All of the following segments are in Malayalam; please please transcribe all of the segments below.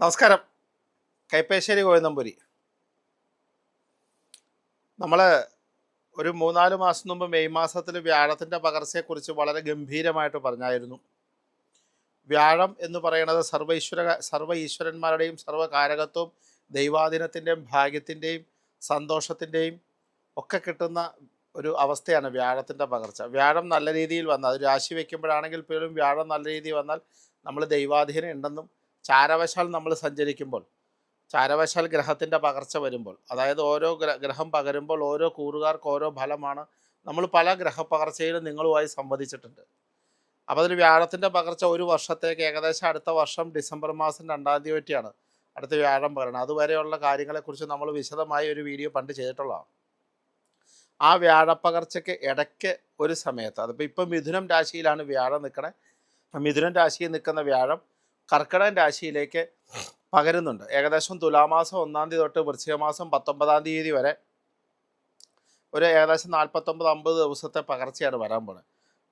നമസ്കാരം. കൈപ്പേശ്ശേരി കോയന്നമ്പൂരി നമ്മൾ ഒരു മൂന്നാൽ മാസം മുമ്പ് മെയ് മാസത്തിൽ വ്യാഴത്തിന്റെ പകർച്ചയെക്കുറിച്ച് വളരെ ഗംഭീരമായിട്ട് പറഞ്ഞായിരുന്നു. വ്യാഴം എന്ന് പറയുന്നത് സർവൈശ്വര ഈശ്വര സർവ ഈശ്വരന്മാരുടെയും സർവകാരകത്വം ദൈവാധീനത്തിന്റെയും ഭാഗ്യത്തിന്റെയും സന്തോഷത്തിന്റെയും ഒക്കെ കിട്ടുന്ന ഒരു അവസ്ഥയാണ് വ്യാഴത്തിന്റെ പകർച്ച. വ്യാഴം നല്ല രീതിയിൽ വന്നാൽ അത് രാശി വയ്ക്കുമ്പോഴാണെങ്കിൽ പോലും വ്യാഴം നല്ല രീതിയിൽ വന്നാൽ നമ്മൾ ദൈവാധീനം ഉണ്ടെന്നും ചാരവശാൽ നമ്മൾ സഞ്ചരിക്കുമ്പോൾ ചാരവശാൽ ഗ്രഹത്തിന്റെ പകർച്ച വരുമ്പോൾ അതായത് ഓരോ ഗ്രഹം പകരുമ്പോൾ ഓരോ കൂറുകാർക്ക് ഓരോ ഫലമാണ് നമ്മൾ പല ഗ്രഹപ്പകർച്ചയിലും നിങ്ങളുമായി സംവദിച്ചിട്ടുണ്ട്. അപ്പോൾ അതിൽ വ്യാഴത്തിന്റെ പകർച്ച ഒരു വർഷത്തേക്ക് ഏകദേശം അടുത്ത വർഷം ഡിസംബർ മാസം രണ്ടാം തീയതി പറ്റിയാണ് അടുത്ത വ്യാഴം പകരണം അതുവരെയുള്ള കാര്യങ്ങളെക്കുറിച്ച് നമ്മൾ വിശദമായി ഒരു വീഡിയോ പണ്ട് ചെയ്തിട്ടുള്ളതാണ്. ആ വ്യാഴപ്പകർച്ചയ്ക്ക് ഇടയ്ക്ക് ഒരു സമയത്ത് അതിപ്പോൾ ഇപ്പം മിഥുനം രാശിയിലാണ് വ്യാഴം നിൽക്കണേ. മിഥുനം രാശിയിൽ നിൽക്കുന്ന വ്യാഴം കർക്കിടകം രാശിയിലേക്ക് പകരുന്നുണ്ട്. ഏകദേശം തുലാമാസം ഒന്നാം തീയതി തൊട്ട് വൃശ്ചികമാസം പത്തൊമ്പതാം തീയതി വരെ ഒരു ഏകദേശം നാൽപ്പത്തൊമ്പത് അമ്പത് ദിവസത്തെ പകർച്ചയാണ് വരാൻ പോണത്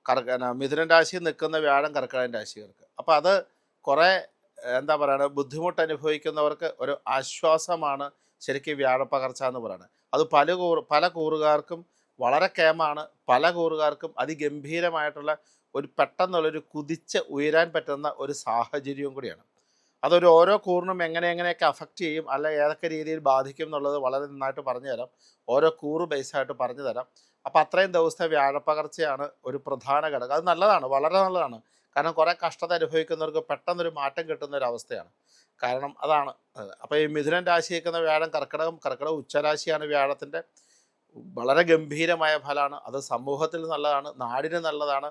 കർക്ക മിഥുനൻ രാശിയിൽ നിൽക്കുന്ന വ്യാഴം കർക്കിടകൻ രാശികൾക്ക് അപ്പോൾ അത് കുറേ എന്താ പറയുക ബുദ്ധിമുട്ട് അനുഭവിക്കുന്നവർക്ക് ഒരു ആശ്വാസമാണ് ശരിക്കും വ്യാഴപ്പകർച്ച എന്ന് പറയുന്നത് അത് പല കൂർ പല കൂറുകാർക്കും വളരെ കേമാണ് പല കൂറുകാർക്കും അതിഗംഭീരമായിട്ടുള്ള ഒരു പെട്ടെന്നുള്ളൊരു കുതിച്ച് ഉയരാൻ പറ്റുന്ന ഒരു സാഹചര്യവും കൂടിയാണ്. അതൊരു ഓരോ കൂറിനും എങ്ങനെ എങ്ങനെയൊക്കെ അഫക്റ്റ് ചെയ്യും അല്ല ഏതൊക്കെ രീതിയിൽ ബാധിക്കും എന്നുള്ളത് വളരെ നന്നായിട്ട് പറഞ്ഞു തരാം. ഓരോ കൂറ് ബേസായിട്ട് പറഞ്ഞു തരാം. അപ്പോൾ അത്രയും ദിവസത്തെ വ്യാഴപ്പകർച്ചയാണ് ഒരു പ്രധാന ഘടകം. അത് നല്ലതാണ് വളരെ നല്ലതാണ്. കാരണം കുറേ കഷ്ടത അനുഭവിക്കുന്നവർക്ക് പെട്ടെന്നൊരു മാറ്റം കിട്ടുന്ന ഒരു അവസ്ഥയാണ്. കാരണം അതാണ് അപ്പോൾ ഈ മിഥുനൻ രാശി നിൽക്കുന്ന വ്യാഴം കർക്കിടകം കർക്കിടകം ഉച്ചരാശിയാണ് വ്യാഴത്തിന്റെ വളരെ ഗംഭീരമായ ഫലമാണ്. അത് സമൂഹത്തിൽ നല്ലതാണ് നാടിന് നല്ലതാണ്.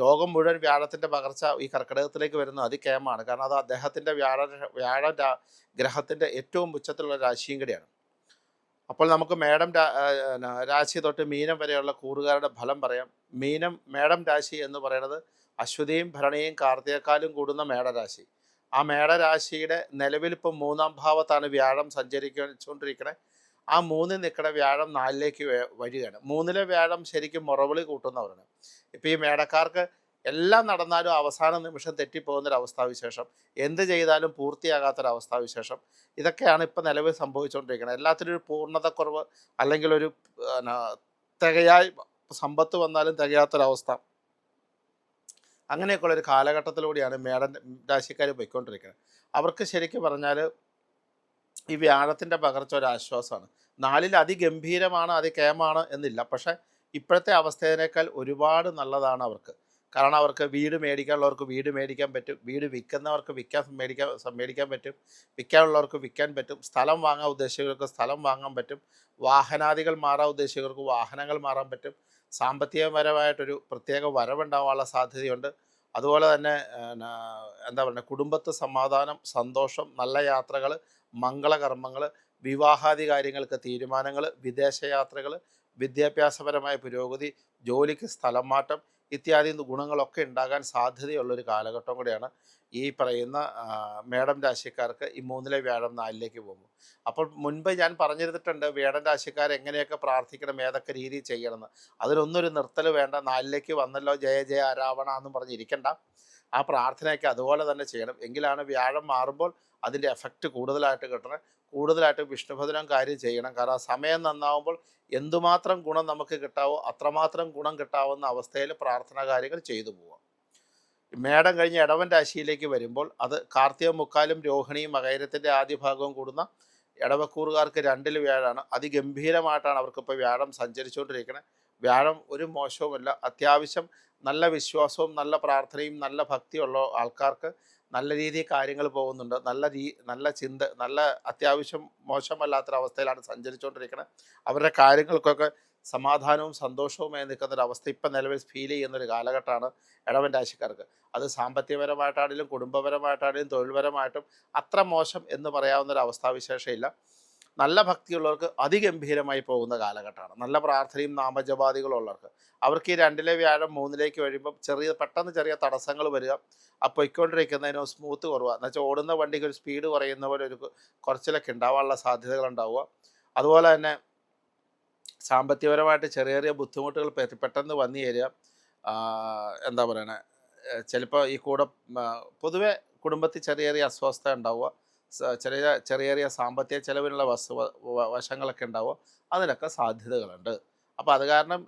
ലോകം മുഴുവൻ വ്യാഴത്തിന്റെ പകർച്ച ഈ കർക്കിടകത്തിലേക്ക് വരുന്ന അതികേമാണ് കാരണം അത് അദ്ദേഹത്തിന്റെ വ്യാഴ വ്യാഴ ഗ്രഹത്തിന്റെ ഏറ്റവും ഉച്ചത്തിലുള്ള രാശിയും കൂടിയാണ്. അപ്പോൾ നമുക്ക് മേടം രാശി തൊട്ട് മീനം വരെയുള്ള കൂറുകാരുടെ ഫലം പറയാം. മീനം മേടം രാശി എന്ന് പറയുന്നത് അശ്വതിയും ഭരണിയും കാർത്തികക്കാലും കൂടുന്ന മേടരാശി. ആ മേടരാശിയുടെ നിലവിൽ ഇപ്പം മൂന്നാം ഭാവത്താണ് വ്യാഴം സഞ്ചരിച്ചുകൊണ്ടിരിക്കണേ. ആ മൂന്നിൽ നിൽക്കുന്ന വ്യാഴം നാലിലേക്ക് വരികയാണ്. മൂന്നിലെ വ്യാഴം ശരിക്കും മുറവിളി കൂട്ടുന്നവരാണ്. ഇപ്പം ഈ മേടക്കാർക്ക് എല്ലാം നടന്നാലും അവസാന നിമിഷം തെറ്റിപ്പോകുന്നൊരവസ്ഥാവിശേഷം എന്ത് ചെയ്താലും പൂർത്തിയാകാത്തൊരവസ്ഥാവിശേഷം ഇതൊക്കെയാണ് ഇപ്പം നിലവിൽ സംഭവിച്ചുകൊണ്ടിരിക്കുന്നത് എല്ലാത്തിനും ഒരു പൂർണതക്കുറവ് അല്ലെങ്കിൽ ഒരു തികയായി സമ്പത്ത് വന്നാലും തികയാത്തൊരവസ്ഥ. അങ്ങനെയൊക്കെയുള്ള ഒരു കാലഘട്ടത്തിലൂടെയാണ് മേടൻ രാശിക്കാർ പോയിക്കൊണ്ടിരിക്കുന്നത് അവർക്ക് ശരിക്കും പറഞ്ഞാൽ ഈ വ്യാഴത്തിന്റെ പകർച്ച ഒരു ആശ്വാസമാണ്. നാലിൽ അതിഗംഭീരമാണ് അതികേമാണ് എന്നില്ല. പക്ഷേ ഇപ്പോഴത്തെ അവസ്ഥേനേക്കാൾ ഒരുപാട് നല്ലതാണ് അവർക്ക്. കാരണം അവർക്ക് വീട് മേടിക്കാനുള്ളവർക്ക് വീട് മേടിക്കാൻ പറ്റും. വീട് വിൽക്കുന്നവർക്ക് വിൽക്കാൻ മേടിക്കാൻ മേടിക്കാൻ പറ്റും. വിൽക്കാനുള്ളവർക്ക് വിൽക്കാൻ പറ്റും. സ്ഥലം വാങ്ങാൻ ഉദ്ദേശികൾക്ക് സ്ഥലം വാങ്ങാൻ പറ്റും. വാഹനാദികൾ മാറാൻ ഉദ്ദേശികൾക്ക് വാഹനങ്ങൾ മാറാൻ പറ്റും. സാമ്പത്തികപരമായിട്ടൊരു പ്രത്യേക വരവുണ്ടാവാനുള്ള സാധ്യതയുണ്ട്. അതുപോലെ തന്നെ എന്താ പറയുക കുടുംബത്ത് സമാധാനം സന്തോഷം നല്ല യാത്രകൾ മംഗളകർമ്മങ്ങൾ വിവാഹാദി കാര്യങ്ങൾക്ക് തീരുമാനങ്ങൾ വിദേശയാത്രകൾ വിദ്യാഭ്യാസപരമായ പുരോഗതി ജോലിക്ക് സ്ഥലം മാറ്റം ഇത്യാദി ഗുണങ്ങളൊക്കെ ഉണ്ടാകാൻ സാധ്യതയുള്ളൊരു കാലഘട്ടം കൂടിയാണ് ഈ പറയുന്ന മേഡം രാശിക്കാർക്ക് ഈ മൂന്നിലെ വ്യാഴം നാലിലേക്ക് പോകുമ്പോൾ അപ്പോൾ മുൻപ് ഞാൻ പറഞ്ഞിരുന്നിട്ടുണ്ട് വേടൻ രാശിക്കാർ എങ്ങനെയൊക്കെ പ്രാർത്ഥിക്കണം ഏതൊക്കെ രീതി ചെയ്യണമെന്ന് അതിനൊന്നൊരു നിർത്തൽ വേണ്ട നാലിലേക്ക് വന്നല്ലോ ജയ ജയ രാവണ എന്നും പറഞ്ഞിരിക്കണ്ട ആ പ്രാർത്ഥനയൊക്കെ അതുപോലെ തന്നെ ചെയ്യണം. എങ്കിലാണ് വ്യാഴം മാറുമ്പോൾ അതിന്റെ എഫക്റ്റ് കൂടുതലായിട്ട് കിട്ടണം. കൂടുതലായിട്ട് വിഷ്ണുഭദ്രം കാര്യം ചെയ്യണം. കാരണം സമയം നന്നാവുമ്പോൾ എന്തുമാത്രം ഗുണം നമുക്ക് കിട്ടാവോ അത്രമാത്രം ഗുണം കിട്ടാവുന്ന അവസ്ഥയിൽ പ്രാർത്ഥനാ കാര്യങ്ങൾ ചെയ്തു പോവാം മേടം കഴിഞ്ഞ് ഇടവൻ രാശിയിലേക്ക് വരുമ്പോൾ അത് കാർത്തിക മുക്കാലും രോഹിണിയും മകൈരത്തിന്റെ ആദ്യ ഭാഗവും കൂടുന്ന ഇടവക്കൂറുകാർക്ക് രണ്ടിൽ വ്യാഴാണ്. അതിഗംഭീരമായിട്ടാണ് അവർക്കിപ്പോൾ വ്യാഴം സഞ്ചരിച്ചുകൊണ്ടിരിക്കുന്നത് വ്യാഴം ഒരു മോശവുമല്ല. അത്യാവശ്യം നല്ല വിശ്വാസവും നല്ല പ്രാർത്ഥനയും നല്ല ഭക്തിയുള്ള ആൾക്കാർക്ക് നല്ല രീതിയിൽ കാര്യങ്ങൾ പോകുന്നുണ്ട്. നല്ല രീ നല്ല ചിന്ത നല്ല അത്യാവശ്യം മോശമല്ലാത്തൊരവസ്ഥയിലാണ് സഞ്ചരിച്ചുകൊണ്ടിരിക്കുന്നത് അവരുടെ കാര്യങ്ങൾക്കൊക്കെ സമാധാനവും സന്തോഷവുമായി നിൽക്കുന്നൊരവസ്ഥ ഇപ്പം നിലവിൽ ഫീൽ ചെയ്യുന്നൊരു കാലഘട്ടമാണ് ഇടവൻ രാശിക്കാർക്ക്. അത് സാമ്പത്തികപരമായിട്ടാണെങ്കിലും കുടുംബപരമായിട്ടാണെങ്കിലും തൊഴിൽപരമായിട്ടും അത്ര മോശം എന്ന് പറയാവുന്ന ഒരു നല്ല ഭക്തിയുള്ളവർക്ക് അതിഗംഭീരമായി പോകുന്ന കാലഘട്ടമാണ്. നല്ല പ്രാർത്ഥനയും നാമജപാദികളുള്ളവർക്ക്. അവർക്ക് ഈ രണ്ടിലെ വ്യാഴം മൂന്നിലേക്ക് കഴിയുമ്പോൾ ചെറിയ പെട്ടെന്ന് ചെറിയ തടസ്സങ്ങൾ വരിക. ആ പൊയ്ക്കൊണ്ടിരിക്കുന്നതിനോ സ്മൂത്ത് കുറവുക. എന്ന് വെച്ചാൽ ഓടുന്ന വണ്ടിക്ക് ഒരു സ്പീഡ് കുറയുന്ന പോലെ ഒരു കുറച്ചിലൊക്കെ ഉണ്ടാവാനുള്ള സാധ്യതകൾ ഉണ്ടാവുക. അതുപോലെ തന്നെ സാമ്പത്തികപരമായിട്ട് ചെറിയ ചെറിയ ബുദ്ധിമുട്ടുകൾ പെട്ടെന്ന് വന്നു ചേരുക. എന്താ പറയണേ? ചിലപ്പോൾ ഈ കൂടെ പൊതുവെ കുടുംബത്തിൽ ചെറിയ ചെറിയ അസ്വസ്ഥത ഉണ്ടാവുക. ചെറിയ ചെറിയ ചെറിയ സാമ്പത്തിക ചെലവിനുള്ള വസ്തു വശങ്ങളൊക്കെ ഉണ്ടാവും. അതിനൊക്കെ സാധ്യതകളുണ്ട്. അപ്പോൾ അത് കാരണം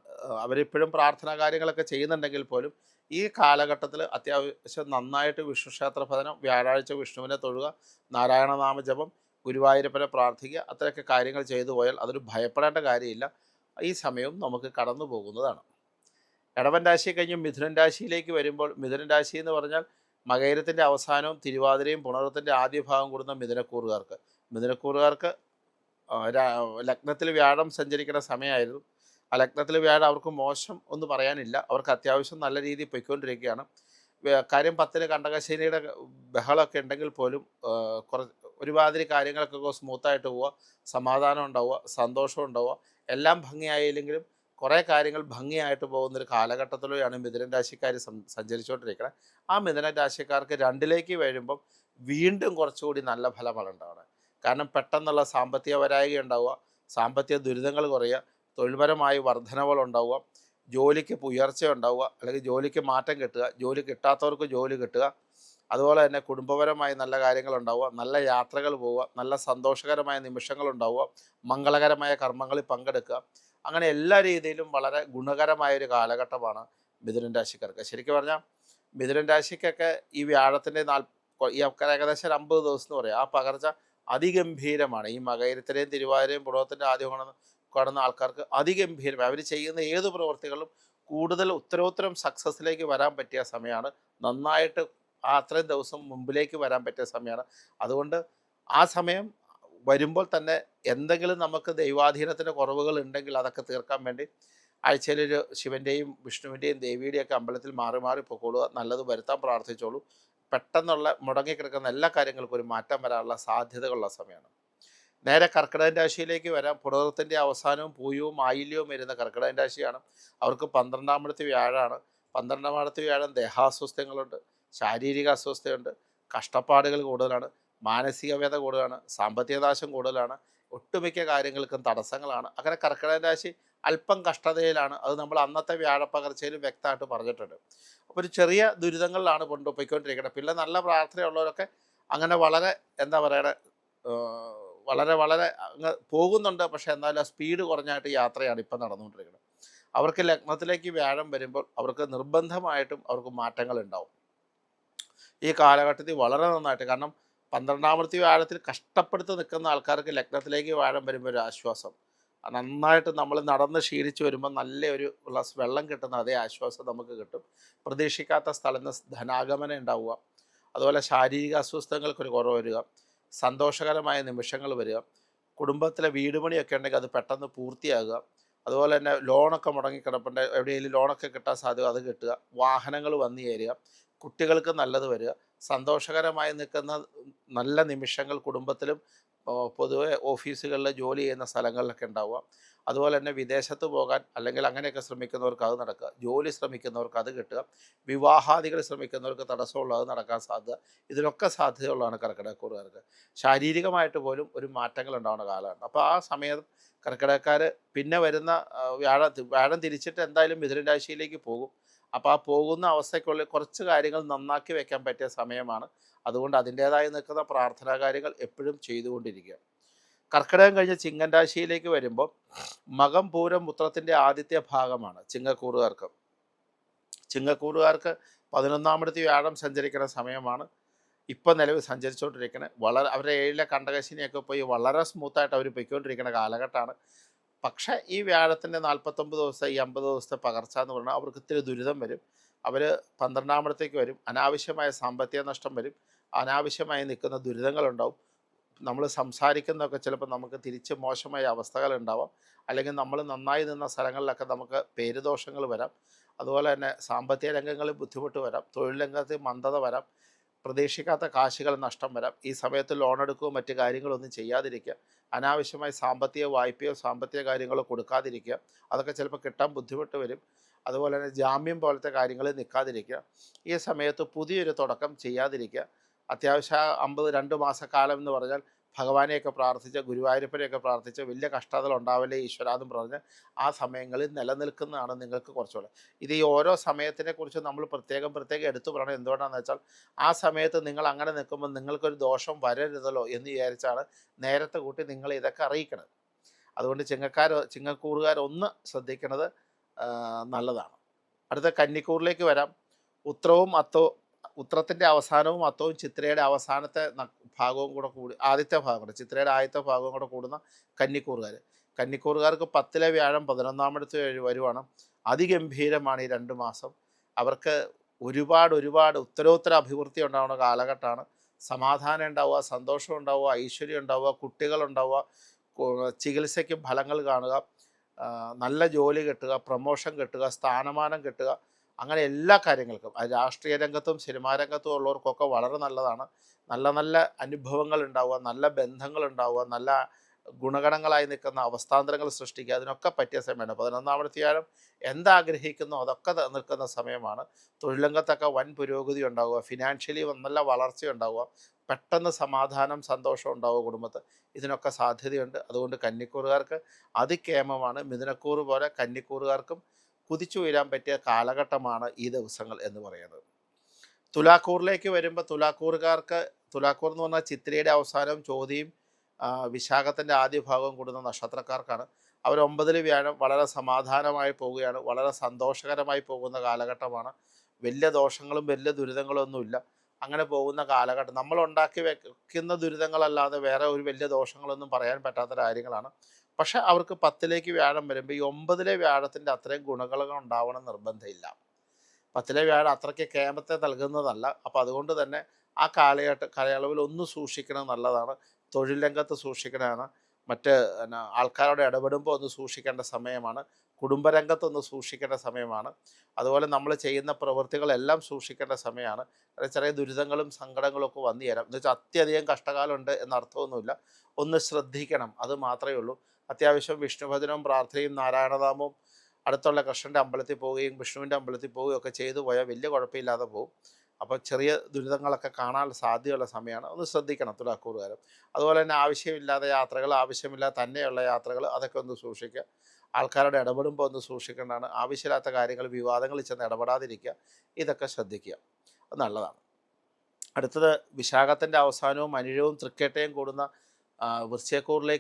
അവരിപ്പോഴും പ്രാർത്ഥനാ കാര്യങ്ങളൊക്കെ ചെയ്യുന്നുണ്ടെങ്കിൽ പോലും ഈ കാലഘട്ടത്തിൽ അത്യാവശ്യം നന്നായിട്ട് വിഷ്ണുക്ഷേത്ര ഭജനം വ്യാഴാഴ്ച വിഷ്ണുവിനെ തൊഴുക നാരായണനാമ ജപം ഗുരുവായൂരപ്പനെ പ്രാർത്ഥിക്കുക അത്രയൊക്കെ കാര്യങ്ങൾ ചെയ്തു പോയാൽ അതൊരു ഭയപ്പെടേണ്ട കാര്യമില്ല. ഈ സമയവും നമുക്ക് കടന്നു പോകുന്നതാണ്. ഇടവൻ രാശി കഴിഞ്ഞ് മിഥുനൻ രാശിയിലേക്ക് വരുമ്പോൾ മിഥുനൻ രാശി എന്ന് പറഞ്ഞാൽ മകയിരത്തിന്റെ അവസാനവും തിരുവാതിരയും പുണർത്തിന്റെ ആദ്യ ഭാഗം കൂടുന്ന മിഥുനക്കൂറുകാർക്ക്. മിഥുനക്കൂറുകാർക്ക് ലഗ്നത്തിൽ വ്യാഴം സഞ്ചരിക്കുന്ന സമയമായിരുന്നു. ആ ലഗ്നത്തിൽ വ്യാഴം അവർക്ക് മോശം ഒന്നും പറയാനില്ല. അവർക്ക് അത്യാവശ്യം നല്ല രീതിയിൽ പൊയ്ക്കൊണ്ടിരിക്കുകയാണ്. കാര്യം പത്തിന് കണ്ടകശേരിയുടെ ബഹളമൊക്കെ ഉണ്ടെങ്കിൽ പോലും കുറ ഒരുമാതിരി കാര്യങ്ങൾക്കൊക്കെ സ്മൂത്തായിട്ട് പോവുക. സമാധാനം ഉണ്ടാവുക സന്തോഷം ഉണ്ടാവുക. എല്ലാം ഭംഗിയായില്ലെങ്കിലും കുറേ കാര്യങ്ങൾ ഭംഗിയായിട്ട് പോകുന്നൊരു കാലഘട്ടത്തിലൂടെയാണ് മിഥുനൻ രാശിക്കാർ സഞ്ചരിച്ചുകൊണ്ടിരിക്കുന്നത് ആ മിഥുന രാശിക്കാർക്ക് രണ്ടിലേക്ക് വരുമ്പം വീണ്ടും കുറച്ചുകൂടി നല്ല ഫലമാണ് ഉണ്ടാവുന്നത് കാരണം പെട്ടെന്നുള്ള സാമ്പത്തിക വരായിക ഉണ്ടാവുക സാമ്പത്തിക ദുരിതങ്ങൾ കുറയുക തൊഴിൽപരമായി വർധനകൾ ഉണ്ടാവുക ജോലിക്ക് ഉയർച്ച ഉണ്ടാവുക അല്ലെങ്കിൽ ജോലിക്ക് മാറ്റം കിട്ടുക ജോലി കിട്ടാത്തവർക്ക് ജോലി കിട്ടുക അതുപോലെ തന്നെ കുടുംബപരമായി നല്ല കാര്യങ്ങൾ ഉണ്ടാവുക നല്ല യാത്രകൾ പോവുക നല്ല സന്തോഷകരമായ നിമിഷങ്ങൾ ഉണ്ടാവുക മംഗളകരമായ കർമ്മങ്ങളിൽ പങ്കെടുക്കുക അങ്ങനെ എല്ലാ രീതിയിലും വളരെ ഗുണകരമായ ഒരു കാലഘട്ടമാണ് മിഥുനൻ രാശിക്കാർക്ക്. ശരിക്കും പറഞ്ഞാൽ മിഥുനൻ രാശിക്കൊക്കെ ഈ വ്യാഴത്തിന്റെ നാൽ ഈ ഏകദേശം അമ്പത് ദിവസം എന്ന് പറയാം. ആ പകർച്ച അതിഗംഭീരമാണ്. ഈ മകയിരത്തിലെയും തിരുവാതിരയും പുടവത്തിന്റെ ആദ്യം കാണുന്ന കാണുന്ന ആൾക്കാർക്ക് അതിഗംഭീരം അവർ ചെയ്യുന്ന ഏത് പ്രവൃത്തികളും കൂടുതൽ ഉത്തരോത്തരം സക്സസ്സിലേക്ക് വരാൻ പറ്റിയ സമയമാണ്. നന്നായിട്ട് ആ അത്രയും ദിവസം മുമ്പിലേക്ക് വരാൻ പറ്റിയ സമയമാണ്. അതുകൊണ്ട് ആ സമയം വരുമ്പോൾ തന്നെ എന്തെങ്കിലും നമുക്ക് ദൈവാധീനത്തിന്റെ കുറവുകൾ ഉണ്ടെങ്കിൽ അതൊക്കെ തീർക്കാൻ വേണ്ടി ആഴ്ചയിലൊരു ശിവന്റെയും വിഷ്ണുവിന്റെയും ദേവിയുടെയും ഒക്കെ അമ്പലത്തിൽ മാറി മാറി പൊക്കോളുക നല്ലത് വരുത്താൻ പ്രാർത്ഥിച്ചോളൂ. പെട്ടെന്നുള്ള മുടങ്ങിക്കിടക്കുന്ന എല്ലാ കാര്യങ്ങൾക്കും ഒരു മാറ്റം വരാനുള്ള സാധ്യതകളുള്ള സമയമാണ്. നേരെ കർക്കിടകൻ രാശിയിലേക്ക് വരാം. പുണർത്തിന്റെ അവസാനവും പൂയവും ആയില്യവും വരുന്ന കർക്കിടകൻ രാശിയാണ്. അവർക്ക് പന്ത്രണ്ടാമത്തെ വ്യാഴമാണ്. പന്ത്രണ്ടാമത്തെ വ്യാഴം ദേഹാസ്വസ്ഥ്യങ്ങളുണ്ട് ശാരീരിക അസ്വസ്ഥയുണ്ട് കഷ്ടപ്പാടുകൾ കൂടുതലാണ്. മാനസിക വ്യത കൂടുതലാണ് സാമ്പത്തിക നാശം കൂടുതലാണ് ഒട്ടുമിക്ക കാര്യങ്ങൾക്കും തടസ്സങ്ങളാണ്. അങ്ങനെ കർക്കിടക രാശി അല്പം കഷ്ടതയിലാണ്. അത് നമ്മൾ അന്നത്തെ വ്യാഴപ്പകർച്ചയിലും വ്യക്തമായിട്ട് പറഞ്ഞിട്ടുണ്ട്. അപ്പോൾ ഒരു ചെറിയ ദുരിതങ്ങളിലാണ് കൊണ്ടുപോയിക്കൊണ്ടിരിക്കുന്നത്. പിന്നെ നല്ല പ്രാർത്ഥനയുള്ളവരൊക്കെ അങ്ങനെ വളരെ എന്താ പറയുക വളരെ വളരെ അങ്ങ് പോകുന്നുണ്ട്. പക്ഷേ എന്നാലും ആ സ്പീഡ് കുറഞ്ഞായിട്ട് യാത്രയാണ് ഇപ്പം നടന്നുകൊണ്ടിരിക്കുന്നത്. അവർക്ക് ലഗ്നത്തിലേക്ക് വ്യാഴം വരുമ്പോൾ അവർക്ക് നിർബന്ധമായിട്ടും അവർക്ക് മാറ്റങ്ങൾ ഉണ്ടാവും ഈ കാലഘട്ടത്തിൽ വളരെ നന്നായിട്ട്. കാരണം പന്ത്രണ്ടാമത്തെ വ്യാഴത്തിൽ കഷ്ടപ്പെടുത്ത് നിൽക്കുന്ന ആൾക്കാർക്ക് ലഗ്നത്തിലേക്ക് വ്യാഴം വരുമ്പോൾ ഒരു ആശ്വാസം. നന്നായിട്ട് നമ്മൾ നടന്ന് ക്ഷീണിച്ച് വരുമ്പോൾ നല്ല ഒരു ഗ്ലാസ് വെള്ളം കിട്ടുന്ന അതേ ആശ്വാസം നമുക്ക് കിട്ടും. പ്രതീക്ഷിക്കാത്ത സ്ഥലത്ത് ധനാഗമനം ഉണ്ടാവുക. അതുപോലെ ശാരീരിക അസ്വസ്ഥതകൾക്കൊരു കുറവ് വരിക. സന്തോഷകരമായ നിമിഷങ്ങൾ വരിക. കുടുംബത്തിലെ വീട് പണിയൊക്കെ ഉണ്ടെങ്കിൽ അത് പെട്ടെന്ന് പൂർത്തിയാകുക. അതുപോലെ തന്നെ ലോണൊക്കെ മുടങ്ങിക്കിടപ്പുണ്ട്. എവിടെയെങ്കിലും ലോണൊക്കെ കിട്ടാൻ സാധ്യത അത് കിട്ടുക. വാഹനങ്ങൾ വന്നു ചേരുക കുട്ടികൾക്ക് നല്ലത് വരിക. സന്തോഷകരമായി നിൽക്കുന്ന നല്ല നിമിഷങ്ങൾ കുടുംബത്തിലും പൊതുവെ ഓഫീസുകളിൽ ജോലി ചെയ്യുന്ന സ്ഥലങ്ങളിലൊക്കെ ഉണ്ടാവുക. അതുപോലെ തന്നെ വിദേശത്ത് പോകാൻ അല്ലെങ്കിൽ അങ്ങനെയൊക്കെ ശ്രമിക്കുന്നവർക്ക് അത് നടക്കുക. ജോലി ശ്രമിക്കുന്നവർക്ക് അത് കിട്ടുക. വിവാഹാദികൾ ശ്രമിക്കുന്നവർക്ക് തടസ്സമുള്ള അത് നടക്കാൻ സാധ്യത. ഇതിനൊക്കെ സാധ്യതയുള്ളതാണ് കർക്കിടകക്കൂറുകാർക്ക് ശാരീരികമായിട്ട് പോലും ഒരു മാറ്റങ്ങൾ ഉണ്ടാവുന്ന കാലമാണ് അപ്പോൾ ആ സമയം കർക്കിടകക്കാർ പിന്നെ വരുന്ന വ്യാഴ വ്യാഴം തിരിച്ചിട്ട് എന്തായാലും മിഥുനരാശിയിലേക്ക് പോകും. അപ്പോൾ ആ പോകുന്ന അവസ്ഥയ്ക്കുള്ളിൽ കുറച്ച് കാര്യങ്ങൾ നന്നാക്കി വെക്കാൻ പറ്റിയ സമയമാണ്. അതുകൊണ്ട് അതിന്റേതായി നിൽക്കുന്ന പ്രാർത്ഥനാ കാര്യങ്ങൾ എപ്പോഴും ചെയ്തുകൊണ്ടിരിക്കുക. കർക്കിടകം കഴിഞ്ഞ് ചിങ്ങൻ രാശിയിലേക്ക് വരുമ്പോൾ മകം പൂരം പുത്രത്തിന്റെ ആദ്യത്തെ ഭാഗമാണ് ചിങ്ങക്കൂറുകാർക്ക്. ചിങ്ങക്കൂറുകാർക്ക് പതിനൊന്നാമത്തെ വ്യാഴം സഞ്ചരിക്കുന്ന സമയമാണ്. ഇപ്പം നിലവിൽ സഞ്ചരിച്ചുകൊണ്ടിരിക്കുന്നത് വളരെ അവരുടെ ഏഴിലെ കണ്ടകശിനിയൊക്കെ പോയി വളരെ സ്മൂത്തായിട്ട് അവർ പൊയ്ക്കൊണ്ടിരിക്കുന്ന കാലഘട്ടമാണ്. പക്ഷേ ഈ വ്യാഴത്തിന്റെ നാൽപ്പത്തൊമ്പത് ദിവസത്തെ ഈ അമ്പത് ദിവസത്തെ പകർച്ച എന്ന് പറഞ്ഞാൽ അവർക്ക് ഇത്തിരി ദുരിതം വരും. അവർ പന്ത്രണ്ടാമത്തേക്ക് വരും. അനാവശ്യമായ സാമ്പത്തിക നഷ്ടം വരും. അനാവശ്യമായി നിൽക്കുന്ന ദുരിതങ്ങളുണ്ടാവും. നമ്മൾ സംസാരിക്കുന്നതൊക്കെ ചിലപ്പോൾ നമുക്ക് തിരിച്ച് മോശമായ അവസ്ഥകൾ ഉണ്ടാവാം അല്ലെങ്കിൽ നമ്മൾ നന്നായി നിന്ന സ്ഥലങ്ങളിലൊക്കെ നമുക്ക് പേരുദോഷങ്ങൾ വരാം. അതുപോലെ തന്നെ സാമ്പത്തിക രംഗങ്ങളിൽ ബുദ്ധിമുട്ട് വരാം. തൊഴിൽ രംഗത്ത് മന്ദത വരാം. പ്രതീക്ഷിക്കാത്ത കാശുകൾ നഷ്ടം വരാം. ഈ സമയത്ത് ലോൺ എടുക്കുകയോ മറ്റു കാര്യങ്ങളൊന്നും ചെയ്യാതിരിക്കുക. അനാവശ്യമായി സാമ്പത്തിക വായ്പയോ സാമ്പത്തിക കാര്യങ്ങളോ കൊടുക്കാതിരിക്കുക. അതൊക്കെ ചിലപ്പോൾ കിട്ടാൻ ബുദ്ധിമുട്ട് വരും. അതുപോലെ തന്നെ ജാമ്യം പോലത്തെ കാര്യങ്ങൾ നിൽക്കാതിരിക്കുക. ഈ സമയത്ത് പുതിയൊരു തുടക്കം ചെയ്യാതിരിക്കുക. അത്യാവശ്യം അമ്പത് രണ്ട് മാസക്കാലം എന്ന് പറഞ്ഞാൽ ഭഗവാനെയൊക്കെ പ്രാർത്ഥിച്ച് ഗുരുവായൂരപ്പനെയൊക്കെ പ്രാർത്ഥിച്ച് വലിയ കഷ്ടതകൾ ഉണ്ടാവില്ലേ ഈശ്വര എന്നും പറഞ്ഞ് ആ സമയങ്ങളിൽ നിലനിൽക്കുന്നതാണ് നിങ്ങൾക്ക് കുറച്ചുകൂടെ. ഇത് ഈ ഓരോ സമയത്തിനെ കുറിച്ച് നമ്മൾ പ്രത്യേകം പ്രത്യേകം എടുത്തു പറയണം. എന്തുകൊണ്ടാണെന്ന് വെച്ചാൽ ആ സമയത്ത് നിങ്ങൾ അങ്ങനെ നിൽക്കുമ്പോൾ നിങ്ങൾക്കൊരു ദോഷം വരരുതല്ലോ എന്ന് വിചാരിച്ചാണ് നേരത്തെ കൂട്ടി നിങ്ങൾ ഇതൊക്കെ അറിയിക്കണത്. അതുകൊണ്ട് ചിങ്ങക്കാർ ചിങ്ങക്കൂറുകാർ ഒന്ന് ശ്രദ്ധിക്കുന്നത് നല്ലതാണ്. അടുത്ത കന്നിക്കൂറിലേക്ക് വരാം. ഉത്രവും അത്തോ ഉത്രത്തിന്റെ അവസാനവും അത്തവും ചിത്രയുടെ അവസാനത്തെ ഭാഗവും കൂടെ കൂടി ആദ്യത്തെ ഭാഗം കൂടെ ചിത്രയുടെ ആദ്യത്തെ ഭാഗവും കൂടെ കൂടുന്ന കന്നിക്കൂറുകാർ കന്നിക്കൂറുകാർക്ക് പത്തിലെ വ്യാഴം പതിനൊന്നാമടുത്ത് വരു- വരുവാണ്. അതിഗംഭീരമാണ് ഈ രണ്ട് മാസം. അവർക്ക് ഒരുപാട് ഒരുപാട് ഉത്തരോത്തര അഭിവൃദ്ധി ഉണ്ടാവുന്ന കാലഘട്ടമാണ്. സമാധാനം ഉണ്ടാവുക സന്തോഷം ഉണ്ടാവുക ഐശ്വര്യം ഉണ്ടാവുക കുട്ടികളുണ്ടാവുക ചികിത്സയ്ക്ക് ഫലങ്ങൾ കാണുക നല്ല ജോലി കിട്ടുക പ്രമോഷൻ കിട്ടുക സ്ഥാനമാനം കിട്ടുക അങ്ങനെ എല്ലാ കാര്യങ്ങൾക്കും. രാഷ്ട്രീയ രംഗത്തും സിനിമാ രംഗത്തും ഉള്ളവർക്കൊക്കെ വളരെ നല്ലതാണ്. നല്ല നല്ല അനുഭവങ്ങൾ ഉണ്ടാവുക നല്ല ബന്ധങ്ങൾ ഉണ്ടാവുക നല്ല ഗുണഗണങ്ങളായി നിൽക്കുന്ന അവസ്ഥാന്തരങ്ങൾ സൃഷ്ടിക്കുക അതിനൊക്കെ പറ്റിയ സമയമാണ്. പതിനൊന്നാമത്തെ എന്താഗ്രഹിക്കുന്നു അതൊക്കെ നിൽക്കുന്ന സമയമാണ്. തൊഴിലംഗത്തൊക്കെ വൻ പുരോഗതി ഉണ്ടാവുക ഫിനാൻഷ്യലി നല്ല വളർച്ച ഉണ്ടാവുക പെട്ടെന്ന് സമാധാനം സന്തോഷം ഉണ്ടാവുക കുടുംബത്ത്. ഇതിനൊക്കെ സാധ്യതയുണ്ട്. അതുകൊണ്ട് കന്നിക്കൂറുകാർക്ക് അതിക്കേമമാണ്. മിഥുനക്കൂറ് പോലെ കന്നിക്കൂറുകാർക്കും കുതിച്ചുയരാൻ പറ്റിയ കാലഘട്ടമാണ് ഈ ദിവസങ്ങൾ എന്ന് പറയുന്നത്. തുലാക്കൂറിലേക്ക് വരുമ്പോൾ തുലാക്കൂറുകാർക്ക് തുലാക്കൂർ എന്ന് പറഞ്ഞാൽ ചിത്രയുടെ അവസാനവും ചോദ്യം വിശാഖത്തിന്റെ ആദ്യ ഭാഗവും കൂടുന്ന നക്ഷത്രക്കാർക്കാണ്. അവർ ഒമ്പതിൽ വ്യാഴം വളരെ സമാധാനമായി പോവുകയാണ്. വളരെ സന്തോഷകരമായി പോകുന്ന കാലഘട്ടമാണ്. വലിയ ദോഷങ്ങളും വലിയ ദുരിതങ്ങളും ഒന്നുമില്ല. അങ്ങനെ പോകുന്ന കാലഘട്ടം. നമ്മൾ ഉണ്ടാക്കി വെക്കുന്ന ദുരിതങ്ങളല്ലാതെ വേറെ ഒരു വലിയ ദോഷങ്ങളൊന്നും പറയാൻ പറ്റാത്ത കാര്യങ്ങളാണ്. പക്ഷെ അവർക്ക് പത്തിലേക്ക് വ്യാഴം വരുമ്പോൾ ഈ ഒമ്പതിലെ വ്യാഴത്തിന്റെ അത്രയും ഗുണങ്ങൾ ഉണ്ടാവണം നിർബന്ധമില്ല. പത്തിലെ വ്യാഴം അത്രയ്ക്ക് കേമത്തെ നൽകുന്നതല്ല. അപ്പോൾ അതുകൊണ്ട് തന്നെ ആ കാലഘട്ട കാലയളവിൽ ഒന്ന് സൂക്ഷിക്കണം നല്ലതാണ്. തൊഴിൽ രംഗത്ത് സൂക്ഷിക്കണമാണ് മറ്റ് ആൾക്കാരോട് ഇടപെടുമ്പോൾ ഒന്ന് സൂക്ഷിക്കേണ്ട സമയമാണ്. കുടുംബരംഗത്തൊന്ന് സൂക്ഷിക്കേണ്ട സമയമാണ്. അതുപോലെ നമ്മൾ ചെയ്യുന്ന പ്രവൃത്തികളെല്ലാം സൂക്ഷിക്കേണ്ട സമയമാണ്. ചെറിയ ദുരിതങ്ങളും സങ്കടങ്ങളും ഒക്കെ വന്നു തരാം എന്ന് വെച്ചാൽ അത്യധികം കഷ്ടകാലമുണ്ട് എന്ന അർത്ഥമൊന്നുമില്ല ഒന്ന് ശ്രദ്ധിക്കണം. അത് മാത്രമേ ഉള്ളൂ. അത്യാവശ്യം വിഷ്ണുഭജനവും പ്രാർത്ഥനയും നാരായണനാമവും അടുത്തുള്ള കൃഷ്ണന്റെ അമ്പലത്തിൽ പോവുകയും വിഷ്ണുവിന്റെ അമ്പലത്തിൽ പോവുകയും ഒക്കെ ചെയ്തു പോയാൽ വലിയ കുഴപ്പമില്ലാതെ പോകും. അപ്പോൾ ചെറിയ ദുരിതങ്ങളൊക്കെ കാണാൻ സാധ്യതയുള്ള സമയമാണ്. ഒന്ന് ശ്രദ്ധിക്കണം തുലാക്കൂറുകാരും. അതുപോലെ തന്നെ ആവശ്യമില്ലാത്ത യാത്രകൾ ആവശ്യമില്ലാതെ തന്നെയുള്ള യാത്രകൾ അതൊക്കെ ഒന്ന് സൂക്ഷിക്കുക. ആൾക്കാരുടെ ഇടപെടുമ്പോൾ ഒന്ന് സൂക്ഷിക്കേണ്ടതാണ്. ആവശ്യമില്ലാത്ത കാര്യങ്ങൾ വിവാദങ്ങളിൽ ചെന്ന് ഇടപെടാതിരിക്കുക. ഇതൊക്കെ ശ്രദ്ധിക്കുക. നല്ലതാണ്. അടുത്തത് വിശാഖത്തിന്റെ അവസാനവും അനിഴവും തൃക്കേട്ടയും കൂടുന്ന ആ,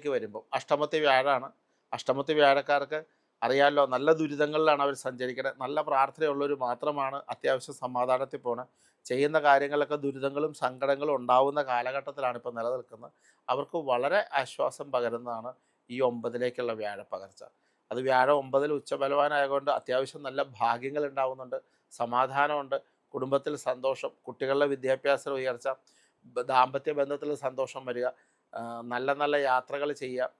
വരുമ്പം. അഷ്ടമത്തെ വ്യാഴാണ്. അഷ്ടമത്തെ വ്യാഴക്കാർക്ക് അറിയാമല്ലോ നല്ല ദുരിതങ്ങളിലാണ് അവർ സഞ്ചരിക്കുന്നത് നല്ല പ്രാർത്ഥനയുള്ളവർ മാത്രമാണ് അത്യാവശ്യം സമാധാനത്തിൽ പോകുന്നത് ചെയ്യുന്ന കാര്യങ്ങളൊക്കെ ദുരിതങ്ങളും സങ്കടങ്ങളും ഉണ്ടാവുന്ന കാലഘട്ടത്തിലാണ് ഇപ്പോൾ നിലനിൽക്കുന്നത്. അവർക്ക് വളരെ ആശ്വാസം പകരുന്നതാണ് ഈ ഒമ്പതിലേക്കുള്ള വ്യാഴപ്പകർച്ച അത് വ്യാഴം ഒമ്പതിൽ ഉച്ചബലവാനായതുകൊണ്ട് അത്യാവശ്യം നല്ല ഭാഗ്യങ്ങൾ ഉണ്ടാവുന്നുണ്ട്. സമാധാനമുണ്ട്. കുടുംബത്തിൽ സന്തോഷം. കുട്ടികളുടെ വിദ്യാഭ്യാസ ഉയർച്ച. ദാമ്പത്യ ബന്ധത്തിൽ സന്തോഷം വരിക. നല്ല നല്ല യാത്രകൾ ചെയ്യാം.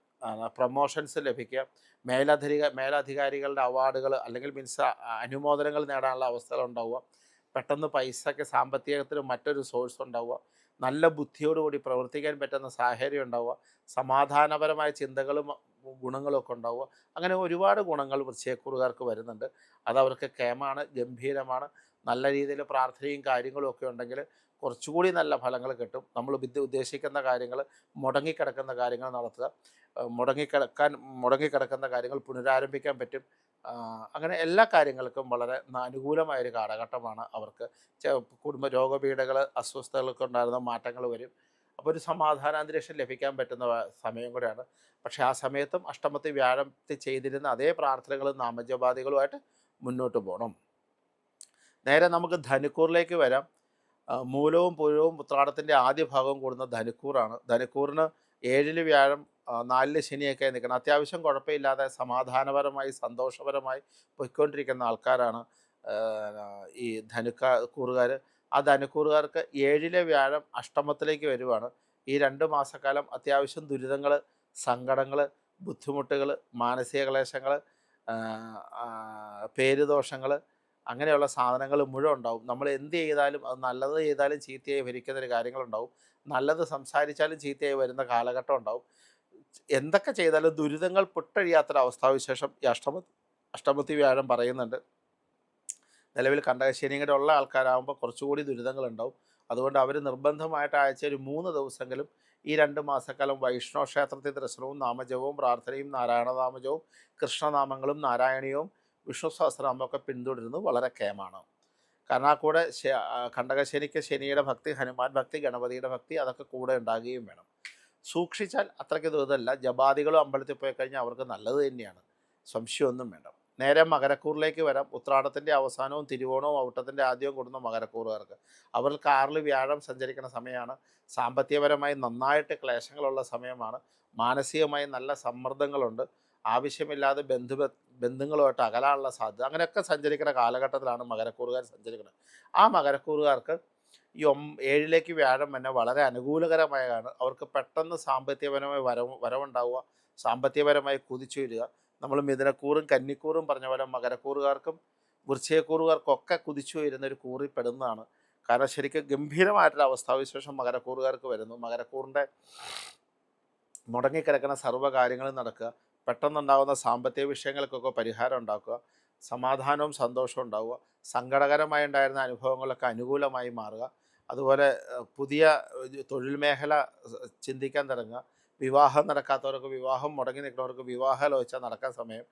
പ്രൊമോഷൻസ് ലഭിക്കുക മേലധിക മേലധികാരികളുടെ അവാർഡുകൾ അല്ലെങ്കിൽ മീൻസ് അനുമോദനങ്ങൾ നേടാനുള്ള അവസ്ഥകൾ ഉണ്ടാവുക പെട്ടെന്ന് പൈസയ്ക്ക് സാമ്പത്തികത്തിന് മറ്റൊരു സോഴ്സ് ഉണ്ടാവുക നല്ല ബുദ്ധിയോടുകൂടി പ്രവർത്തിക്കാൻ പറ്റുന്ന സാഹചര്യം ഉണ്ടാവുക സമാധാനപരമായ ചിന്തകളും ഗുണങ്ങളും ഒക്കെ ഉണ്ടാവുക അങ്ങനെ ഒരുപാട് ഗുണങ്ങൾ വൃശ്ചയക്കുറുകാർക്ക് വരുന്നുണ്ട്. അതവർക്ക് കേമാണ് ഗംഭീരമാണ്. നല്ല രീതിയിൽ പ്രാർത്ഥനയും കാര്യങ്ങളും ഒക്കെ ഉണ്ടെങ്കിൽ കുറച്ചുകൂടി നല്ല ഫലങ്ങൾ കിട്ടും. നമ്മൾ വിദ്യ ഉദ്ദേശിക്കുന്ന കാര്യങ്ങൾ മുടങ്ങിക്കിടക്കുന്ന കാര്യങ്ങൾ നടത്തുക. മുടങ്ങിക്കിടക്കാൻ മുടങ്ങിക്കിടക്കുന്ന കാര്യങ്ങൾ പുനരാരംഭിക്കാൻ പറ്റും. അങ്ങനെ എല്ലാ കാര്യങ്ങൾക്കും വളരെ അനുകൂലമായൊരു കാലഘട്ടമാണ് അവർക്ക്. കുടുംബ രോഗപീഠകൾ അസ്വസ്ഥതകളൊക്കെ ഉണ്ടായിരുന്ന മാറ്റങ്ങൾ വരും. അപ്പോൾ ഒരു സമാധാനാന്തരീക്ഷം ലഭിക്കാൻ പറ്റുന്ന സമയം കൂടെയാണ്. പക്ഷേ ആ സമയത്തും അഷ്ടമത്തിൽ വ്യാഴത്തിൽ ചെയ്തിരുന്ന അതേ പ്രാർത്ഥനകളും നാമജപാദികളുമായിട്ട് മുന്നോട്ട് പോകണം. നേരെ നമുക്ക് ധനുക്കൂറിലേക്ക് വരാം. മൂലവും പുഴവും ഉത്രാടത്തിന്റെ ആദ്യ ഭാഗവും കൂടുന്ന ധനുക്കൂറാണ്. ധനുക്കൂറിന് ഏഴിൽ വ്യാഴം നാലിൽ ശനിയൊക്കെ നിൽക്കണം. അത്യാവശ്യം കുഴപ്പമില്ലാതെ സമാധാനപരമായി സന്തോഷപരമായി പൊയ്ക്കൊണ്ടിരിക്കുന്ന ആൾക്കാരാണ് ഈ ധനുക്ക കൂറുകാർ ആ ധനുക്കൂറുകാർക്ക് ഏഴിലെ വ്യാഴം അഷ്ടമത്തിലേക്ക് വരുവാണ്. ഈ രണ്ട് മാസക്കാലം അത്യാവശ്യം ദുരിതങ്ങൾ സങ്കടങ്ങൾ ബുദ്ധിമുട്ടുകൾ മാനസിക ക്ലേശങ്ങൾ പേരുദോഷങ്ങൾ അങ്ങനെയുള്ള സാധനങ്ങൾ മുഴുവൻ ഉണ്ടാവും. നമ്മൾ എന്ത് ചെയ്താലും അത് നല്ലത് ചെയ്താലും ചീത്തയായി ഭരിക്കുന്ന കാര്യങ്ങളുണ്ടാവും. നല്ലത് സംസാരിച്ചാലും ചീത്തയായി വരുന്ന കാലഘട്ടം ഉണ്ടാവും. എന്തൊക്കെ ചെയ്താലും ദുരിതങ്ങൾ പൊട്ടഴിയാത്തൊരവസ്ഥാവിശേഷം ഈ അഷ്ടമ അഷ്ടമത്തി വ്യാഴം പറയുന്നുണ്ട്. നിലവിൽ കണ്ടകശനിയുടെ ഉള്ള ആൾക്കാരാകുമ്പോൾ കുറച്ചുകൂടി ദുരിതങ്ങളുണ്ടാവും. അതുകൊണ്ട് അവർ നിർബന്ധമായിട്ട് ആഴ്ച ഒരു മൂന്ന് ദിവസമെങ്കിലും ഈ രണ്ട് മാസക്കാലം വൈഷ്ണവ ക്ഷേത്രത്തിൽ ദർശനവും നാമജപവും പ്രാർത്ഥനയും നാരായണനാമജവും കൃഷ്ണനാമങ്ങളും നാരായണീയവും വിഷ്ണു സഹസ്രനാമമൊക്കെ പിന്തുടരുന്നത് വളരെ കേമാണ് കാരണം ആ കൂടെ കണ്ടകശനിക്ക് ശനിയുടെ ഭക്തി ഹനുമാൻ ഭക്തി ഗണപതിയുടെ ഭക്തി അതൊക്കെ കൂടെ ഉണ്ടാകുകയും വേണം. സൂക്ഷിച്ചാൽ അത്രയ്ക്ക് ദുരിതമല്ല. ജപാദികളും അമ്പലത്തിൽ പോയി കഴിഞ്ഞാൽ അവർക്ക് നല്ലത് തന്നെയാണ്. സംശയമൊന്നും വേണ്ട. നേരെ മകരക്കൂറിലേക്ക് വരാം. ഉത്രാടത്തിന്റെ അവസാനവും തിരുവോണവും ഔട്ടത്തിന്റെ ആദ്യവും കൂടുന്ന മകരക്കൂറുകാർക്ക്. അവർ കാറിൽ വ്യാഴം സഞ്ചരിക്കുന്ന സമയമാണ്. സാമ്പത്തികപരമായി നന്നായിട്ട് ക്ലേശങ്ങളുള്ള സമയമാണ്. മാനസികമായി നല്ല സമ്മർദ്ദങ്ങളുണ്ട്. ആവശ്യമില്ലാതെ ബന്ധു ബന്ധുങ്ങളുമായിട്ട് അകലാനുള്ള സാധ്യത. അങ്ങനെയൊക്കെ സഞ്ചരിക്കുന്ന കാലഘട്ടത്തിലാണ് മകരക്കൂറുകാർ സഞ്ചരിക്കുന്നത്. ആ മകരക്കൂറുകാർക്ക് ഈ ഒം ഏഴിലേക്ക് വ്യാഴം തന്നെ വളരെ അനുകൂലകരമായാണ്. അവർക്ക് പെട്ടെന്ന് സാമ്പത്തികപരമായി വരവ് വരവുണ്ടാവുക സാമ്പത്തികപരമായി കുതിച്ചുയരുക. നമ്മൾ മിഥുനക്കൂറും കന്നിക്കൂറും പറഞ്ഞ പോലെ മകരക്കൂറുകാർക്കും വൃശ്ചയക്കൂറുകാർക്കൊക്കെ കുതിച്ചു വരുന്ന ഒരു കൂറിൽ പെടുന്നതാണ്. കാരണം ശരിക്കും ഗംഭീരമായിട്ടുള്ള അവസ്ഥാവിശേഷം മകരക്കൂറുകാർക്ക് വരുന്നു. മകരക്കൂറിന്റെ മുടങ്ങിക്കിടക്കുന്ന സർവ കാര്യങ്ങളും നടക്കുക. പെട്ടെന്നുണ്ടാകുന്ന സാമ്പത്തിക വിഷയങ്ങൾക്കൊക്കെ പരിഹാരം ഉണ്ടാക്കുക. സമാധാനവും സന്തോഷവും ഉണ്ടാവുക. സങ്കടകരമായി ഉണ്ടായിരുന്ന അനുഭവങ്ങളൊക്കെ അനുകൂലമായി മാറുക. അതുപോലെ പുതിയ തൊഴിൽ മേഖല ചിന്തിക്കാൻ തുടങ്ങുക. വിവാഹം നടക്കാത്തവർക്ക് വിവാഹം മുടങ്ങി നിൽക്കുന്നവർക്ക് വിവാഹാലോചന നടക്കാൻ സമയം.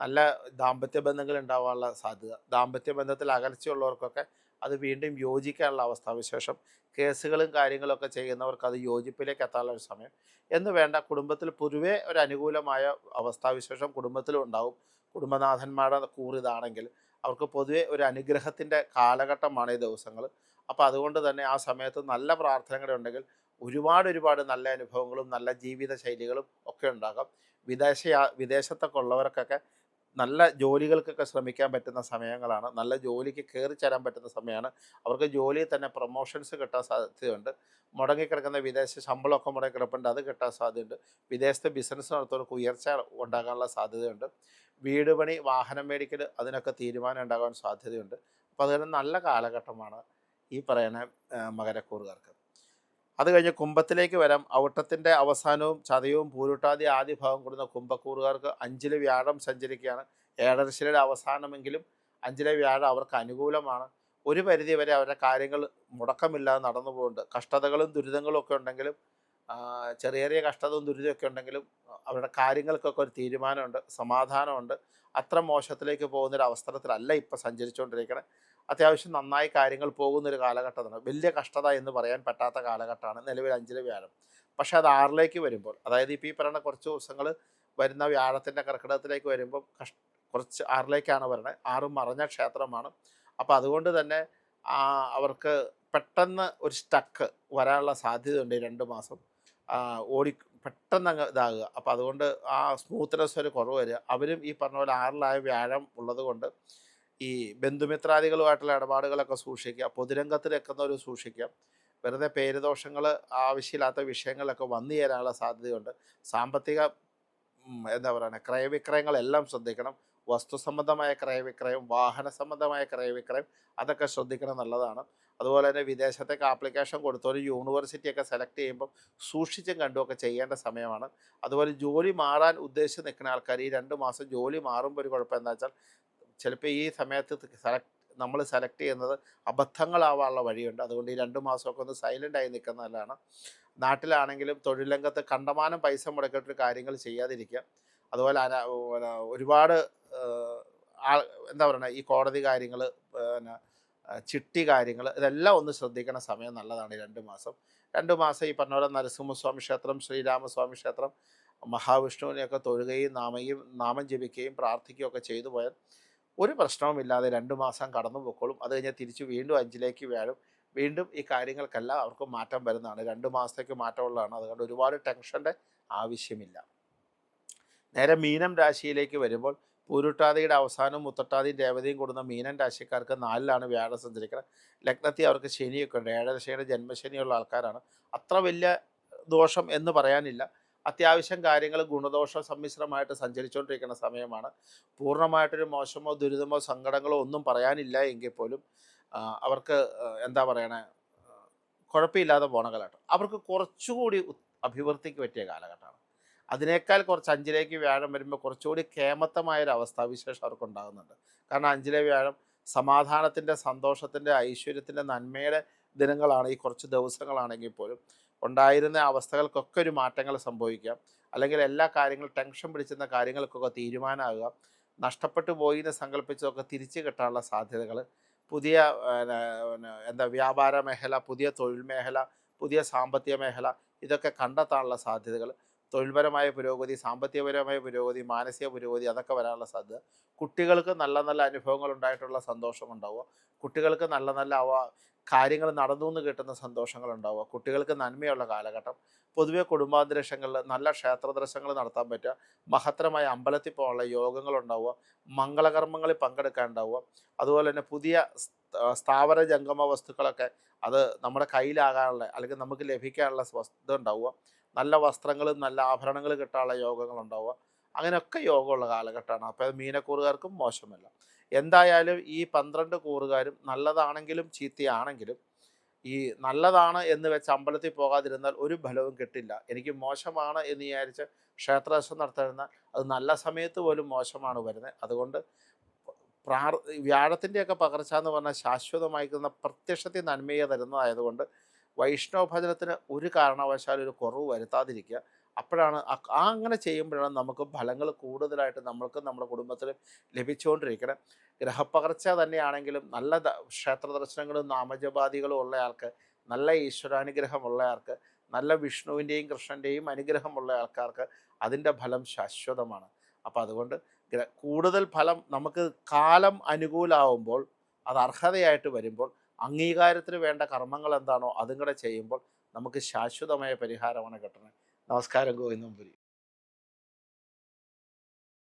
നല്ല ദാമ്പത്യ ബന്ധങ്ങൾ ഉണ്ടാവാനുള്ള സാധ്യത. ദാമ്പത്യ ബന്ധത്തിൽ അകൽച്ചയുള്ളവർക്കൊക്കെ അത് വീണ്ടും യോജിക്കാനുള്ള അവസ്ഥാവിശേഷം. കേസുകളും കാര്യങ്ങളൊക്കെ ചെയ്യുന്നവർക്ക് അത് യോജിപ്പിലേക്ക് എത്താനുള്ള ഒരു സമയം. എന്ന് വേണ്ട കുടുംബത്തിൽ പൊതുവേ ഒരു അനുകൂലമായ അവസ്ഥാവിശേഷം കുടുംബത്തിലും ഉണ്ടാവും. കുടുംബനാഥന്മാരുടെ കൂറിതാണെങ്കിൽ അവർക്ക് പൊതുവെ ഒരു അനുഗ്രഹത്തിന്റെ കാലഘട്ടമാണ് ഈ ദിവസങ്ങൾ അപ്പോൾ അതുകൊണ്ട് തന്നെ ആ സമയത്ത് നല്ല പ്രാർത്ഥനകളുണ്ടെങ്കിൽ ഒരുപാട് ഒരുപാട് നല്ല അനുഭവങ്ങളും നല്ല ജീവിത ശൈലികളും ഒക്കെ ഉണ്ടാകാം. വിദേശ വിദേശത്തൊക്കെ ഉള്ളവർക്കൊക്കെ നല്ല ജോലികൾക്കൊക്കെ ശ്രമിക്കാൻ പറ്റുന്ന സമയങ്ങളാണ്. നല്ല ജോലിക്ക് കയറി ചേരാൻ പറ്റുന്ന സമയമാണ്. അവർക്ക് ജോലിയിൽ തന്നെ പ്രൊമോഷൻസ് കിട്ടാൻ സാധ്യതയുണ്ട്. മുടങ്ങിക്കിടക്കുന്ന വിദേശ ശമ്പളമൊക്കെ മുടങ്ങിക്കിടപ്പുണ്ട്. അത് കിട്ടാൻ സാധ്യതയുണ്ട്. വിദേശത്തെ ബിസിനസ് നടത്തുന്നവർക്ക് ഉയർച്ച ഉണ്ടാകാനുള്ള സാധ്യതയുണ്ട്. വീട് പണി വാഹനം മേടിക്കൽ അതിനൊക്കെ തീരുമാനം ഉണ്ടാകാൻ സാധ്യതയുണ്ട്. അപ്പോൾ അതുകൊണ്ട് നല്ല കാലഘട്ടമാണ് ഈ പറയുന്ന മകരക്കൂറുകാർക്ക്. അത് കഴിഞ്ഞ് കുംഭത്തിലേക്ക് വരാം. ഔട്ടത്തിന്റെ അവസാനവും ചതയവും പൂരുട്ടാതി ആദ്യ ഭാഗം കൂടുന്ന കുംഭക്കൂറുകാർക്ക് അഞ്ചിലെ വ്യാഴം സഞ്ചരിക്കുകയാണ്. ഏഴരശ്ശിയുടെ അവസാനമെങ്കിലും അഞ്ചിലെ വ്യാഴം അവർക്ക് അനുകൂലമാണ്. ഒരു പരിധി വരെ അവരുടെ കാര്യങ്ങൾ മുടക്കമില്ലാതെ നടന്നു പോകുന്നുണ്ട്. കഷ്ടതകളും ദുരിതങ്ങളും ഒക്കെ ഉണ്ടെങ്കിലും ചെറിയ ചെറിയ കഷ്ടതയും ദുരിതമൊക്കെ ഉണ്ടെങ്കിലും അവരുടെ കാര്യങ്ങൾക്കൊക്കെ ഒരു തീരുമാനമുണ്ട് സമാധാനമുണ്ട്. അത്ര മോശത്തിലേക്ക് പോകുന്നൊരു അവസരത്തിലല്ല ഇപ്പം സഞ്ചരിച്ചുകൊണ്ടിരിക്കണേ. അത്യാവശ്യം നന്നായി കാര്യങ്ങൾ പോകുന്നൊരു കാലഘട്ടമാണ്. വലിയ കഷ്ടത എന്ന് പറയാൻ പറ്റാത്ത കാലഘട്ടമാണ് നിലവിൽ അഞ്ചിലെ വ്യാഴം. പക്ഷേ അത് ആറിലേക്ക് വരുമ്പോൾ അതായത് ഇപ്പോൾ ഈ പറയുന്ന കുറച്ച് ദിവസങ്ങൾ വരുന്ന വ്യാഴത്തിന്റെ കർക്കിടകത്തിലേക്ക് വരുമ്പോൾ കഷ് കുറച്ച് ആറിലേക്കാണ് വരണത് ആറ് മറഞ്ഞ ക്ഷേത്രമാണ്. അപ്പോൾ അതുകൊണ്ട് തന്നെ അവർക്ക് പെട്ടെന്ന് ഒരു സ്റ്റക്ക് വരാനുള്ള സാധ്യതയുണ്ട് രണ്ട് മാസം. ഓടി പെട്ടെന്ന് അങ്ങ് ഇതാകുക. അപ്പോൾ അതുകൊണ്ട് ആ സ്മൂത്ത്നെസ് ഒരു കുറവ് വരിക. അവരും ഈ പറഞ്ഞ പോലെ ആറിലായ വ്യാഴം ഉള്ളത് കൊണ്ട് ഈ ബന്ധുമിത്രാദികളുമായിട്ടുള്ള ഇടപാടുകളൊക്കെ സൂക്ഷിക്കുക പൊതുരംഗത്ത് നിൽക്കുന്നവർ സൂക്ഷിക്കുക. വെറുതെ പേരുദോഷങ്ങൾ ആവശ്യമില്ലാത്ത വിഷയങ്ങളൊക്കെ വന്നു ചേരാനുള്ള സാധ്യതയുണ്ട്. സാമ്പത്തിക എന്താ പറയുക ക്രയവിക്രയങ്ങളെല്ലാം ശ്രദ്ധിക്കണം. വസ്തു സംബന്ധമായ ക്രയവിക്രയം വാഹന സംബന്ധമായ ക്രയവിക്രയം അതൊക്കെ ശ്രദ്ധിക്കണം നല്ലതാണ്. അതുപോലെ തന്നെ വിദേശത്തേക്ക് ആപ്ലിക്കേഷൻ കൊടുത്തവർ യൂണിവേഴ്സിറ്റിയൊക്കെ സെലക്ട് ചെയ്യുമ്പം സൂക്ഷിച്ചും കണ്ടുമൊക്കെ ചെയ്യേണ്ട സമയമാണ്. അതുപോലെ ജോലി മാറാൻ ഉദ്ദേശിച്ച് നിൽക്കുന്ന ആൾക്കാർ ഈ രണ്ട് മാസം ജോലി മാറുമ്പോൾ ഒരു കുഴപ്പം എന്താ വെച്ചാൽ ചിലപ്പോൾ ഈ സമയത്ത് സെലക്ട് നമ്മൾ സെലക്ട് ചെയ്യുന്നത് അബദ്ധങ്ങളാവാനുള്ള വഴിയുണ്ട്. അതുകൊണ്ട് ഈ രണ്ട് മാസമൊക്കെ ഒന്ന് സൈലന്റായി ആയി നിൽക്കുന്നത് നല്ലതാണ്. നാട്ടിലാണെങ്കിലും തൊഴിൽ രംഗത്ത് കണ്ടമാനം പൈസ മുടക്കിയിട്ട് കാര്യങ്ങൾ ചെയ്യാതിരിക്കുക. അതുപോലെ ഒരുപാട് എന്താ പറയുക ഈ കോടതി കാര്യങ്ങൾ പിന്നെ ചിട്ടി കാര്യങ്ങൾ ഇതെല്ലാം ഒന്ന് ശ്രദ്ധിക്കണ സമയം നല്ലതാണ് രണ്ട് മാസം. രണ്ട് മാസം ഈ പറഞ്ഞ പോലെ നരസിംഹസ്വാമി ക്ഷേത്രം ശ്രീരാമസ്വാമി ക്ഷേത്രം മഹാവിഷ്ണുവിനെയൊക്കെ തൊഴുകയും നാമയും നാമം ജപിക്കുകയും പ്രാർത്ഥിക്കുകയും ഒക്കെ ചെയ്തു പോയാൽ ഒരു പ്രശ്നവുമില്ലാതെ രണ്ട് മാസം കടന്നു പൊക്കോളും. അത് കഴിഞ്ഞാൽ തിരിച്ച് വീണ്ടും അഞ്ചിലേക്ക് വീഴും വീണ്ടും ഈ കാര്യങ്ങൾക്കെല്ലാം അവർക്ക് മാറ്റം വരുന്നതാണ്. രണ്ട് മാസത്തേക്ക് മാറ്റമുള്ളതാണ്. അതുകൊണ്ട് ഒരുപാട് ടെൻഷന്റെ ആവശ്യമില്ല. നേരെ മീനം രാശിയിലേക്ക് വരുമ്പോൾ പൂരുട്ടാതിയുടെ അവസാനവും മുത്തട്ടാതിയും ദേവതയും കൂടുന്ന മീനൻ രാശിക്കാർക്ക് നാലിലാണ് വ്യാഴം സഞ്ചരിക്കുന്നത്. ലഗ്നത്തിൽ അവർക്ക് ശനിയൊക്കെ ഉണ്ട്. ഏഴര ശനിയുടെ ജന്മശനിയുള്ള ആൾക്കാരാണ്. അത്ര വലിയ ദോഷം എന്ന് പറയാനില്ല. അത്യാവശ്യം കാര്യങ്ങൾ ഗുണദോഷ സമ്മിശ്രമായിട്ട് സഞ്ചരിച്ചുകൊണ്ടിരിക്കുന്ന സമയമാണ്. പൂർണമായിട്ടൊരു മോശമോ ദുരിതമോ സങ്കടങ്ങളോ ഒന്നും പറയാനില്ല എങ്കിൽ പോലും അവർക്ക് എന്താ പറയണേ കുഴപ്പമില്ലാതെ പോണ കാലഘട്ടം. അവർക്ക് കുറച്ചുകൂടി അഭിവൃദ്ധിക്ക് പറ്റിയ കാലഘട്ടമാണ്. അതിനേക്കാൾ കുറച്ച് അഞ്ചിലേക്ക് വ്യാഴം വരുമ്പോൾ കുറച്ചുകൂടി കേമത്തമായ ഒരു അവസ്ഥാവിശേഷം അവർക്ക് ഉണ്ടാകുന്നുണ്ട് കാരണം അഞ്ചിലെ വ്യാഴം സമാധാനത്തിന്റെ സന്തോഷത്തിന്റെ ഐശ്വര്യത്തിന്റെ നന്മയുടെ ദിനങ്ങളാണ് ഈ കുറച്ച് ദിവസങ്ങളാണെങ്കിൽ പോലും. ഉണ്ടായിരുന്ന അവസ്ഥകൾക്കൊക്കെ ഒരു മാറ്റങ്ങൾ സംഭവിക്കാം. അല്ലെങ്കിൽ എല്ലാ കാര്യങ്ങളും ടെൻഷൻ പിടിച്ചിരുന്ന കാര്യങ്ങൾക്കൊക്കെ തീരുമാനമാകുക. നഷ്ടപ്പെട്ടു പോയി എന്ന് സങ്കല്പിച്ചതൊക്കെ തിരിച്ചു കിട്ടാനുള്ള സാധ്യതകൾ. പുതിയ എന്താ വ്യാപാര മേഖല പുതിയ തൊഴിൽ മേഖല പുതിയ സാമ്പത്തിക മേഖല ഇതൊക്കെ കണ്ടെത്താനുള്ള സാധ്യതകൾ. തൊഴിൽപരമായ പുരോഗതി സാമ്പത്തികപരമായ പുരോഗതി മാനസിക പുരോഗതി അതൊക്കെ വരാനുള്ള സാധ്യത. കുട്ടികൾക്ക് നല്ല നല്ല അനുഭവങ്ങൾ ഉണ്ടായിട്ടുള്ള സന്തോഷം ഉണ്ടാവുക. കുട്ടികൾക്ക് നല്ല നല്ല അവ കാര്യങ്ങൾ നടന്നു എന്ന് കിട്ടുന്ന സന്തോഷങ്ങൾ ഉണ്ടാവുക. കുട്ടികൾക്ക് നന്മയുള്ള കാലഘട്ടം. പൊതുവെ കുടുംബാന്തരീക്ഷങ്ങളിൽ നല്ല ക്ഷേത്ര ദർശനങ്ങൾ നടത്താൻ പറ്റുക. മഹത്തരമായ അമ്പലത്തിൽ പോകാനുള്ള യോഗങ്ങൾ ഉണ്ടാവുക. മംഗളകർമ്മങ്ങളിൽ പങ്കെടുക്കാൻ ഉണ്ടാവുക അതുപോലെ തന്നെ പുതിയ സ്ഥാപന ജംഗമ വസ്തുക്കളൊക്കെ അത് നമ്മുടെ കയ്യിലാകാനുള്ള അല്ലെങ്കിൽ നമുക്ക് ലഭിക്കാനുള്ള വസ്തു ഉണ്ടാവുക നല്ല വസ്ത്രങ്ങളും നല്ല ആഭരണങ്ങൾ കിട്ടാനുള്ള യോഗങ്ങൾ ഉണ്ടാവുക. അങ്ങനെയൊക്കെ യോഗമുള്ള കാലഘട്ടമാണ്. അപ്പോൾ അത് മീനക്കൂറുകാർക്കും മോശമല്ല. എന്തായാലും ഈ പന്ത്രണ്ട് കൂറുകാരും നല്ലതാണെങ്കിലും ചീത്തയാണെങ്കിലും ഈ നല്ലതാണ് എന്ന് വെച്ച് അമ്പലത്തിൽ പോകാതിരുന്നാൽ ഒരു ഫലവും കിട്ടില്ല. എനിക്ക് മോശമാണ് എന്ന് വിചാരിച്ച് ക്ഷേത്രദർശനം നടത്തുന്ന അത് നല്ല സമയത്ത് പോലും മോശമാണ് വരുന്നത്. അതുകൊണ്ട് പ്രാർ വ്യാഴത്തിന്റെയൊക്കെ പകർച്ച എന്ന് പറഞ്ഞാൽ ശാശ്വതമായിരിക്കുന്ന പ്രത്യക്ഷത്തിൽ നന്മയെ തരുന്നതായതുകൊണ്ട് വൈഷ്ണവ ഭജനത്തിന് ഒരു കാരണവശാലും ഒരു കുറവ് വരുത്താതിരിക്കുക. അപ്പോഴാണ് ആ- അങ്ങനെ ചെയ്യുമ്പോഴാണ് നമുക്ക് ഫലങ്ങൾ കൂടുതലായിട്ട് നമ്മൾക്ക് നമ്മുടെ കുടുംബത്തിലും ലഭിച്ചുകൊണ്ടിരിക്കണം. ഗ്രഹപ്പകർച്ച തന്നെയാണെങ്കിലും നല്ല ക്ഷേത്ര ദർശനങ്ങളും നാമജപാദികളും ഉള്ള ആൾക്ക് നല്ല ഈശ്വരാനുഗ്രഹമുള്ള ആൾക്ക് നല്ല വിഷ്ണുവിന്റെയും കൃഷ്ണന്റെയും അനുഗ്രഹമുള്ള ആൾക്കാർക്ക് അതിന്റെ ഫലം ശാശ്വതമാണ്. അപ്പോൾ അതുകൊണ്ട് കൂടുതൽ ഫലം നമുക്ക് കാലം അനുകൂലമാവുമ്പോൾ അത് അർഹതയായിട്ട് വരുമ്പോൾ അംഗീകാരത്തിന് വേണ്ട കർമ്മങ്ങൾ എന്താണോ അതും കൂടെ ചെയ്യുമ്പോൾ നമുക്ക് ശാശ്വതമായ പരിഹാരമാണ് കിട്ടുന്നത് നമസ്കാരം ഗോവിന്ദംപുരി